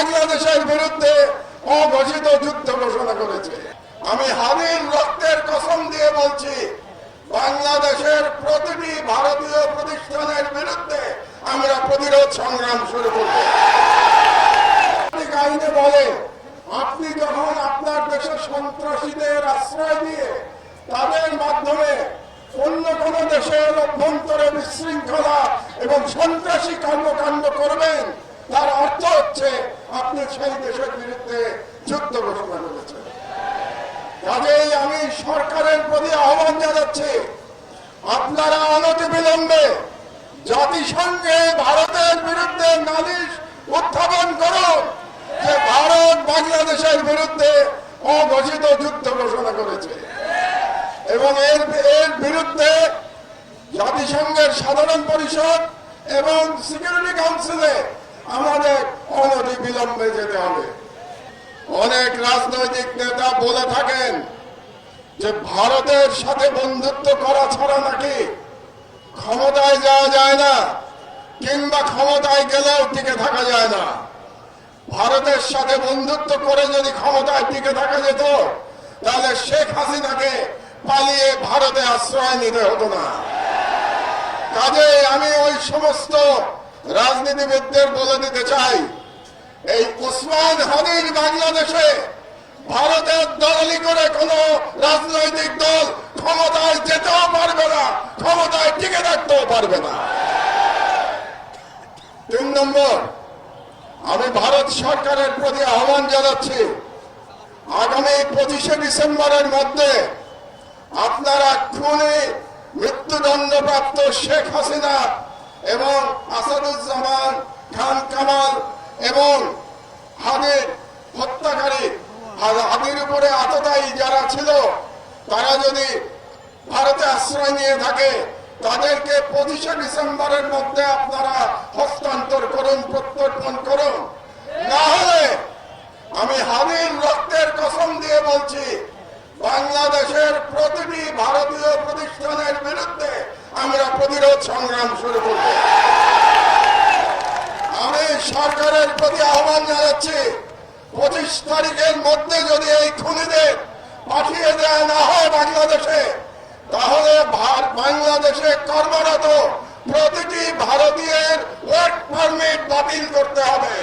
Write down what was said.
বাংলাদেশের বিরুদ্ধে অঘোষিত যুদ্ধ ঘোষণা করেছে। আমি হাবির রক্তের কসম দিয়ে বলছি, বাংলাদেশের প্রতিটি ভারতীয় প্রতিষ্ঠানের বিরুদ্ধে আমরা প্রতিরোধ সংগ্রাম শুরু করব। আইনে বলে, আপনি যখন আপনার দেশের সন্ত্রাসীদের আশ্রয় দিয়ে তাদের মাধ্যমে অন্য কোন দেশের অভ্যন্তরে বিশৃঙ্খলা এবং সন্ত্রাসী কর্মকাণ্ড করবেন, তার অর্থ হচ্ছে আপনি সেই দেশের বিরুদ্ধে যুদ্ধ ঘোষণা করেছেন কাজেই আমি সরকারের প্রতি আহ্বান জানাচ্ছি, আপনারা অনতিবিলম্বে জাতিসংঘে ভারতের বিরুদ্ধে নালিশ উত্থাপন করুন, যে ভারত বাংলাদেশের বিরুদ্ধে অঘোষিত যুদ্ধ ঘোষণা করেছে। এবং এর এর বিরুদ্ধে জাতিসংঘের সাধারণ পরিষদ এবং সিকিউরিটি কাউন্সিলে আমাদের অনতি বিলম্বে যেতে হবে। অনেক রাজনৈতিক নেতা বলে থাকেন যে, ভারতের সাথে বন্ধুত্ব করা ছাড়া নাকি ক্ষমতায় যাওয়া যায় না, কিংবা ক্ষমতায় গেলেও টিকে থাকা যায় না। ভারতের সাথে বন্ধুত্ব করে যদি ক্ষমতায় টিকে থাকা যেত, তাহলে শেখ হাসিনাকে পালিয়ে ভারতে আশ্রয় নিতে হতো না। কাজে আমি ওই সমস্ত রাজনীতিবিদদের বলে দিতে চাই, এই ওসমান হানির বাংলাদেশে ভারতের দলালি করে কোন রাজনৈতিক দল ক্ষমতায় যেতেও পারবে না, ক্ষমতায় টিকে থাকতেও পারবে না। তিন নম্বর, আমি ভারত সরকারের প্রতি আহ্বান জানাচ্ছি, আগামী পঁচিশে ডিসেম্বরের মধ্যে আপনারা খুনে মৃত্যুদণ্ডপ্রাপ্ত শেখ হাসিনা এবং আসাদুজ্জামান খান কামাল এবং হাদির হত্যাকারী হাদির উপরে আততায়ী যারা ছিল, তারা যদি ভারতে আশ্রয় নিয়ে থাকে, তাদেরকে পঁচিশে ডিসেম্বরের মধ্যে আপনারা হস্তান্তর করুন, প্রত্যর্পণ করুন। না হলে আমি হাবির রক্তের কসম দিয়ে বলছি, বাংলাদেশের প্রতিটি ভারতীয় প্রতিষ্ঠানের বিরুদ্ধে আমরা প্রতিরোধ সংগ্রাম শুরু করব। আমি সরকারের প্রতি আহ্বান জানাচ্ছি, পঁচিশ তারিখের মধ্যে যদি এই খুনিদের পাঠিয়ে দেওয়া না হয় বাংলাদেশে, তাহলে বাংলাদেশে কর্মরত প্রতিটি ভারতীয়ের ওয়ার্ক পারমিট বাতিল করতে হবে।